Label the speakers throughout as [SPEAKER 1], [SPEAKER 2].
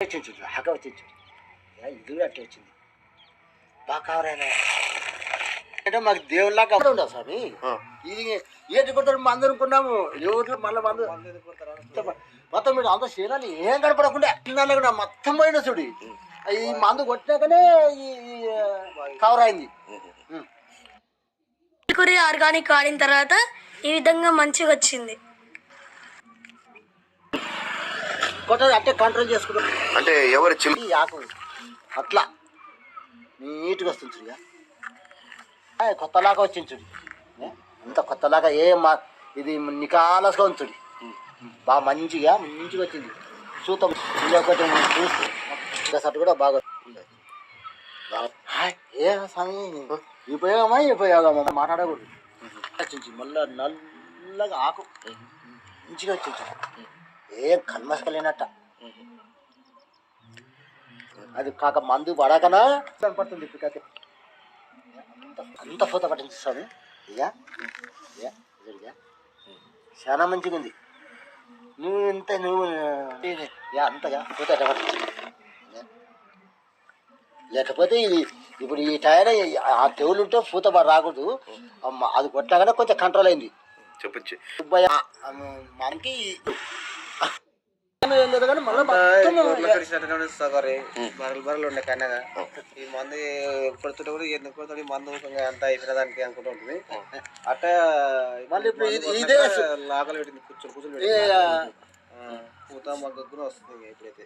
[SPEAKER 1] వచ్చింది చూడు హక వచ్చింది. చూడు యా, ఇది కూడా అట్టే వచ్చింది. బాగా కవరైనా అంటే మాకు దేవుళ్ళగా ఉండవు స్వామి. ఇది ఏంటి కొట్టారు మందు అనుకున్నాము ఎవరు మళ్ళీ మందు మొత్తం మీరు అంత శీలాన్ని ఏం కనపడకుండా తిన్నాను కూడా మొత్తం పోయిన చూడు. ఈ మందు కొట్టినాకనే ఈ కవర్ అయింది
[SPEAKER 2] ఆర్గానిక్ వాడిన తర్వాత ఈ విధంగా మంచిగా వచ్చింది.
[SPEAKER 1] కొట్టదు అంటే కంట్రోల్ చేసుకుంటాం.
[SPEAKER 3] అంటే ఎవరు చిల్
[SPEAKER 1] ఈ ఆకు అట్లా. నీట్గా వస్తుంది చూడు ఇక. ఆ, కొత్తలాగా వచ్చింది చూడు? అంత కొత్తలాగా ఏ మా ఇది నికాలస్గా ఉంది చూడు. బాగా మంచిగా మంచిగా వచ్చింది. చూద్దాం. ఇది ఒకటి చూస్తే. సట్టు కూడా బాగా ఏ స్వామి. ఉపయోగమా ఉపయోగమా? మాట్లాడకూడదు. వచ్చింది మళ్ళీ నల్లగా ఆకు. మంచిగా వచ్చింది చూడు. ఏం కన్మసకలేనట్ట అది కాక మందు పడకనా? కనపడుతుంది ఇప్పటికైతే అంత అంత పూత పట్టింది స్వామి. ఇక చాలా మంచిగా ఉంది. నువ్వు ఇంత నువ్వు ఇక అంతగా ఇక. లేకపోతే ఇది ఇప్పుడు ఈ టైర్ ఆ తెవులు ఉంటే పూత రాకూడదు. అమ్మ, అది కొట్టగానే కొంచెం కంట్రోల్ అయింది.
[SPEAKER 3] చెప్పొచ్చు.
[SPEAKER 1] మనకి ఏం లేదు కానీ మళ్ళీ మొత్తం
[SPEAKER 4] సగరే బర్రెలు బర్రెలు ఉండే కన్నగా. ఈ మందు కొడుతుంటే కూడా ఎందుకు మందు ఊకంగా అంతా అయిపోయిన దానికి అనుకుంటూ ఉంటుంది. అట్ట
[SPEAKER 1] మళ్ళీ ఇప్పుడు ఇది-
[SPEAKER 4] మందు
[SPEAKER 1] ఇదే
[SPEAKER 4] కొట్టాక
[SPEAKER 1] సు-
[SPEAKER 4] లాగలు పెట్టింది కూర్చొని కూర్చొని పూత మగ్గ కూడా వస్తుంది ఇప్పుడైతే.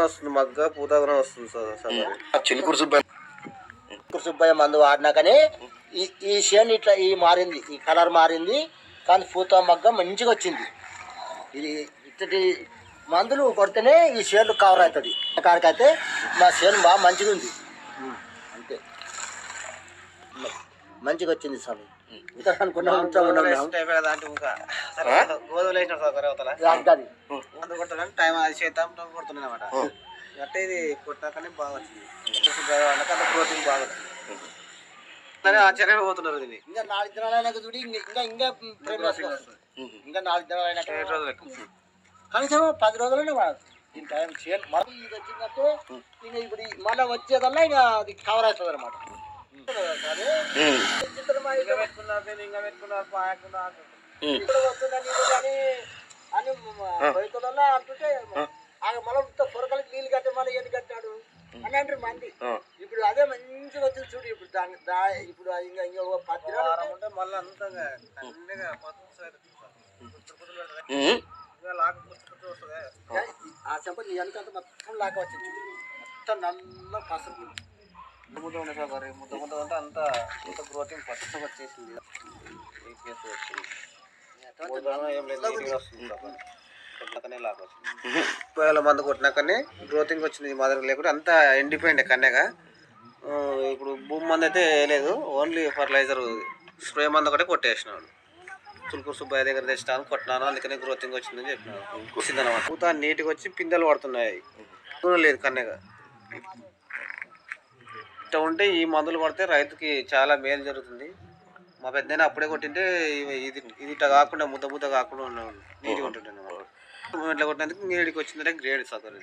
[SPEAKER 4] వస్తుంది మగ్గ పూత కూడా వస్తుంది
[SPEAKER 3] చిలుకూరు
[SPEAKER 1] చిలుకూరు సుబ్బయ్య మందు వాడినాకనే ఈ ఈ షేన్ ఇట్లా ఈ మారింది ఈ కలర్ మారింది కానీ పూత మగ్గ మంచిగా వచ్చింది. ఇది ఇచ్చటి మందులు కొడితేనే ఈ షేర్లు కవర్ అవుతుంది. కాడికైతే మా షేన్ బాగా మంచిగా ఉంది. అంతే. మంచిగా వచ్చింది స్వామి.
[SPEAKER 4] అంటే ఇది కొట్టాకనే బాగా వచ్చింది. వాళ్ళకి అంత ప్రోటీన్ బాగా వచ్చింది. కానీ ఆశ్చర్యపోతున్నారు దీన్ని.
[SPEAKER 1] ఇంకా నాలుగు దినాలు అయినాక చూడి ఇంకా ఇంకా ఇంకా నాలుగు. కనీసం పది రోజులనే వాడు దీని టైం చేయాలి. మనం ఇది వచ్చిందంటే ఇంకా ఇప్పుడు మళ్ళీ వచ్చేదల్లా ఇంకా అది కవర్ అవుతుంది అనమాట అని అంటుంటే పొరకలకి నీళ్ళు కట్టే మళ్ళీ ఎన్ని కట్టాడు? అని అంటారు మంది. ఇప్పుడు అదే మంచిగా వచ్చింది చూడు ఇప్పుడు దాని దా ఇప్పుడు ఇంకా ఇంకా పది
[SPEAKER 4] వారం ఉంటే మళ్ళీ అంతగా వస్తుంది
[SPEAKER 1] ఆ చెంప నీ మొత్తం లాగా వచ్చింది మొత్తం నల్ల పసరు
[SPEAKER 4] ముద్ద ఉండే సార్ ముద్ద ముద్ద అంటే అంత ఇంత ప్రోటీన్ పచ్చగా వచ్చేసింది వీక్నెస్ వచ్చింది ఏం లేదు వస్తుంది కొట్టినాకనే కొట్టినాకనే గ్రోతింగ్ వచ్చింది ఈ మాదిరి లేకుంటే అంతా ఎండిపోయింది కన్నెగా ఇప్పుడు భూమి మంది అయితే వేయలేదు. ఓన్లీ ఫర్టిలైజర్ స్ప్రే మంది ఒకటే కొట్టేసినాడు. తులుకూరు సుబ్బయ్య దగ్గర తెచ్చినాను కొట్టినాను అందుకనే గ్రోతింగ్ వచ్చిందని చెప్పినాను. వచ్చింది అనమాట పూత నీట్గా వచ్చి పిందెలు పడుతున్నాయి. నూనె లేదు కన్నెగా ఇట్లా ఉంటే ఈ మందులు కొడితే రైతుకి చాలా మేలు జరుగుతుంది. మా పెద్ద అప్పుడే కొట్టింటే ఇది ఇది ఇట్లా కాకుండా ముద్ద ముద్ద కాకుండా నీట్గా ఉంటుండే ఇట్లా కొట్టినందుకు నీడికి వచ్చిందంటే గ్రేడ్ సగం